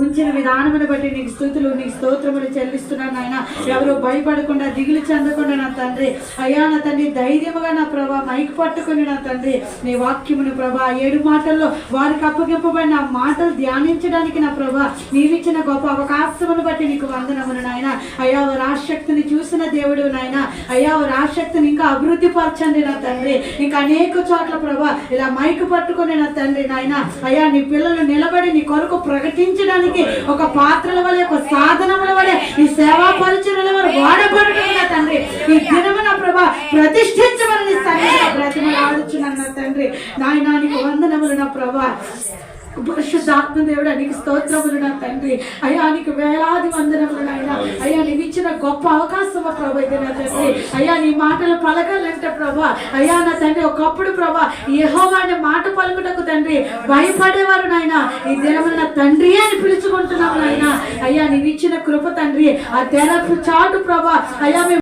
ఉంచిన విధానమును బట్టి నీకు స్థుతులు నీకు స్తోత్రములు చెల్లిస్తున్నాను నాయన. ఎవరు భయపడకుండా దిగులు చెందకుండా నా తండ్రి. అయ్యా నా తండ్రి ధైర్యముగా నా ప్రభా మైకి పట్టుకుని నా తండ్రి. నీ వాక్యమును ప్రభా ఏడు మాటల్లో వారికి అప్పగింపబడిన ఆ మాటలు ధ్యానించడానికి నా ప్రభా నీవిచ్చిన గొప్ప అవకాశమును బట్టి నీకు వందనమును నాయన. అయ్యా వారి ఆశక్తిని చూసిన దేవుడు నాయన. అయ్యా వారి ఆశక్తిని ఇంకా అభివృద్ధి పరచండి నా తండ్రి. ఇంకా అనేక చోట్ల ప్రభా ఇలా మైకు పట్టుకుని నా తండ్రి నాయన. అయ్యా నీ పిల్లలు నిలబడి నీ కొరకు ప్రకటించడానికి ఒక పాత్రల వలె ఒక సాధనముల వలె ఈ సేవా పరిచయల వల్ల వాడబడుతున్న తండ్రి. ఈ దినమున ప్రభా ప్రతిష్ఠించమని నీ తండ్రి. నాయన నీకు వందనములు నా ప్రభా. పరిశుద్ధాత్మ దేవుడా నీకు స్తోత్రములు నా తండ్రి. అయ్యా నీకు వేలాది వందనములు నాయన. అయ్యా నీవు ఇచ్చిన గొప్ప అవకాశము ప్రభా ఇది నా తండ్రి. అయ్యా నీ మాటలు పలకాలంటే ప్రభా. అయ్యా నా తండ్రి ఒకప్పుడు ప్రభా ఏహో అనే మాట పలుకుటకు తండ్రి భయపడేవారు నాయన. ఈ దినమున నా తండ్రి అని పిలుచుకుంటున్నాం నాయన అయ్యా నీవు ఇచ్చిన కృప తండ్రి. ఆ తెరకు చాటు ప్రభా. అయ్యా మేము